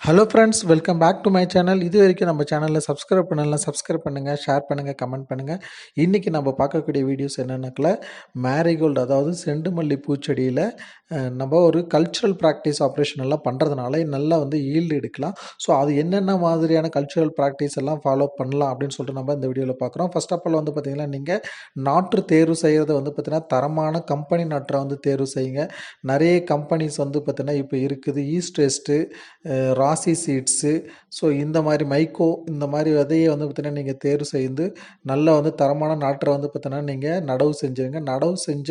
Hello friends welcome back to my channel இது வரைக்கும் நம்ம சேனலில் சப்ஸ்கிரைப் பண்ணலாம் சப்ஸ்கிரைப் பண்ணுங்கள் ஷேர் பண்ணுங்கள் கமெண்ட் பண்ணுங்கள் இன்றைக்கி நம்ம பார்க்கக்கூடிய வீடியோஸ் என்னென்னக்கில்? மேரிகோல்டு அதாவது செண்டுமல்லி பூச்செடியில் நம்ம ஒரு கல்ச்சுரல் ப்ராக்டிஸ் ஆப்ரேஷன் எல்லாம் பண்ணுறதுனால நல்லா வந்து ஈல்டு எடுக்கலாம். ஸோ அது என்னென்ன மாதிரியான கல்ச்சுரல் ப்ராக்டிஸ் எல்லாம் ஃபாலோ பண்ணலாம் அப்படின்னு சொல்லிட்டு நம்ம இந்த வீடியோவில் பார்க்குறோம். ஃபஸ்ட் ஆஃப் ஆல் வந்து பார்த்திங்கன்னா நீங்கள் நாற்று தேர்வு செய்கிறத வந்து பார்த்திங்கன்னா தரமான கம்பெனி நாற்றை வந்து தேர்வு செய்யுங்க. நிறைய கம்பெனிஸ் வந்து பார்த்திங்கன்னா இப்போ இருக்குது East West Rasi seeds. So இந்த மாதிரி மைக்கோ இந்த மாதிரி விதையை வந்து பார்த்தீங்கன்னா நீங்கள் தேர்வு செய்து நல்ல வந்து தரமான நாற்றை வந்து பார்த்தீங்கன்னா நீங்கள் நடவு செஞ்சுருங்க. நடவு செஞ்ச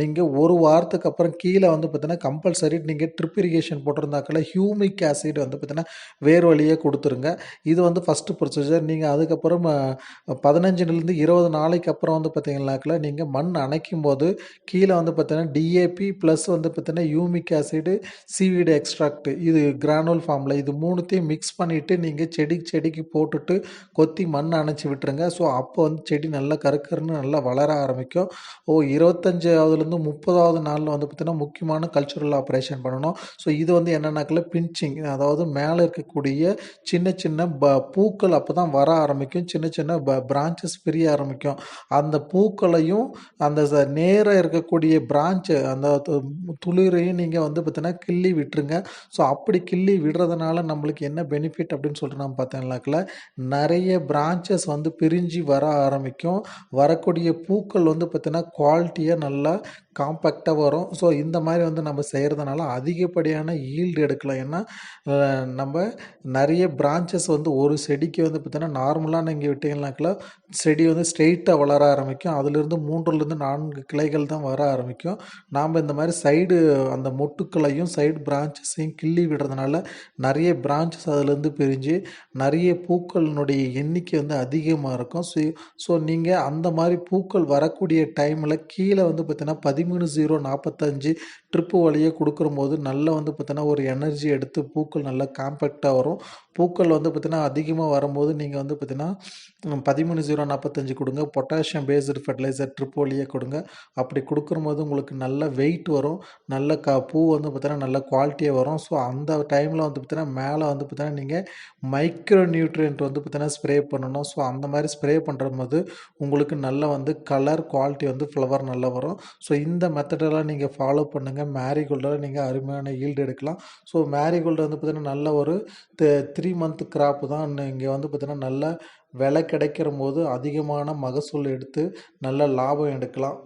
நீங்கள் ஒரு வாரத்துக்கு அப்புறம் கீழே வந்து பார்த்தீங்கன்னா கம்பல்சரி நீங்கள் ட்ரிப் இரிகேஷன் போட்டிருந்தாக்கல ஹியூமிக் ஆசிட் வந்து பார்த்தீங்கன்னா வேர் வழியே கொடுத்துருங்க. இது வந்து ஃபஸ்ட்டு ப்ரொசீஜர் நீங்கள் அதுக்கப்புறம் பதினஞ்சுலேருந்து இருபது நாளைக்கு அப்புறம் வந்து பார்த்தீங்கன்னாக்கில் நீங்கள் மண் அணைக்கும் போது கீழே வந்து பார்த்தீங்கன்னா டிஏபி ப்ளஸ் வந்து பார்த்தீங்கன்னா ஹியூமிக் ஆசிடு சிவிடு எக்ஸ்ட்ராக்ட் இது கிரானுல் ஃபார்மில் இது மூணுத்தையும் மிக்ஸ் பண்ணிவிட்டு நீங்கள் செடி செடிக்கு போட்டுட்டு கொத்தி மண் அணைச்சி விட்டுருங்க. ஸோ அப்போ வந்து செடி நல்லா கருக்கருன்னு நல்லா வளர ஆரம்பிக்கும். ஓ இருபத்தஞ்சாவதுலேருந்து முப்பதாவது நாளில் வந்து பார்த்திங்கன்னா முக்கியமான கல்ச்சுரல் ஆப்ரேஷன் பண்ணணும். ஸோ இது வந்து என்னென்னாக்கல பிஞ்சிங் அதாவது மேலே இருக்கக்கூடிய சின்ன சின்ன ப பூக்கள் அப்போ தான் வர ஆரம்பிக்கும். சின்ன சின்ன ப பிரான்ச்சஸ் பிரிய ஆரம்பிக்கும். அந்த பூக்களையும் அந்த நேராக இருக்கக்கூடிய பிரான்ச்சு அந்த து- துளிரையும் நீங்கள் வந்து பார்த்தீங்கன்னா கிள்ளி விட்டுருங்க. ஸோ அப்படி கிள்ளி விடுறதுனால நம்மளுக்கு என்ன பெனிஃபிட் அப்படின்னு சொல்லிட்டு நம்ம பார்த்தோம்னாக்கல நிறைய பிரான்ச்சஸ் வந்து பிரிஞ்சு வர ஆரம்பிக்கும். வரக்கூடிய பூக்கள் வந்து பார்த்தீங்கன்னா குவாலிட்டியாக நல்லா காம்பேக்டாக வரும். ஸோ இந்த மாதிரி வந்து நம்ம செய்கிறதுனால அதிகப்படியான ஈல்டு எடுக்கலாம். ஏன்னா நம்ம நிறைய பிரான்ச்சஸ் வந்து ஒரு செடிக்கு வந்து பார்த்திங்கன்னா நார்மலாக நீங்கள் விட்டீங்கன்னாக்கல செடி வந்து ஸ்ட்ரெயிட்டாக வளர ஆரம்பிக்கும். அதுலேருந்து மூன்றுலேருந்து நான்கு கிளைகள் தான் வர ஆரம்பிக்கும். நாம் இந்த மாதிரி சைடு அந்த மொட்டுக்களையும் சைடு பிரான்ச்சஸையும் கிள்ளி விடுறதுனால நிறைய நிறைய பிரான்ச்சஸ் அதுலேருந்து பிரிஞ்சு நிறைய பூக்களினுடைய எண்ணிக்கை வந்து அதிகமாக இருக்கும். ஸோ ஸோ நீங்கள் அந்த மாதிரி பூக்கள் வரக்கூடிய டைமில் கீழே வந்து பார்த்தீங்கன்னா பதிமூணு ஜீரோ நாற்பத்தஞ்சு ட்ரிப்பு வழியாக கொடுக்குற போது நல்லா வந்து பார்த்தீங்கன்னா ஒரு எனர்ஜி எடுத்து பூக்கள் நல்லா காம்பேக்டாக வரும். பூக்கள் வந்து பார்த்திங்கன்னா அதிகமாக வரும்போது நீங்கள் வந்து பார்த்திங்கன்னா பதிமூணு ஜீரோ நாற்பத்தஞ்சு கொடுங்க. பொட்டாசியம் பேஸ்டு ஃபர்டிலைசர் ட்ரிப்போலியே கொடுங்க. அப்படி கொடுக்கும்போது உங்களுக்கு நல்ல வெயிட் வரும். நல்ல க பூ வந்து பார்த்திங்கன்னா நல்ல குவாலிட்டியாக வரும். ஸோ அந்த டைமில் வந்து பார்த்திங்கன்னா மேலே வந்து பார்த்திங்கன்னா நீங்கள் மைக்ரோ நியூட்ரியன்ட் வந்து பார்த்திங்கன்னா ஸ்ப்ரே பண்ணணும். ஸோ அந்த மாதிரி ஸ்ப்ரே பண்ணுறம்போது உங்களுக்கு நல்ல வந்து கலர் குவாலிட்டி வந்து ஃப்ளவர் நல்லா வரும். ஸோ இந்த மெத்தடெல்லாம் நீங்கள் ஃபாலோ பண்ணுங்கள் மேரிகோல்டில் நீங்கள் அருமையான ஈல்டு எடுக்கலாம். ஸோ மேரிகோல்டு வந்து பார்த்திங்கன்னா நல்ல ஒரு த்ரீ மந்த் கிராப் தான் இங்கே வந்து பார்த்திங்கன்னா நல்ல விலை கிடைக்கிற போது அதிகமான மகசூல் எடுத்து நல்ல லாபம் எடுக்கலாம்.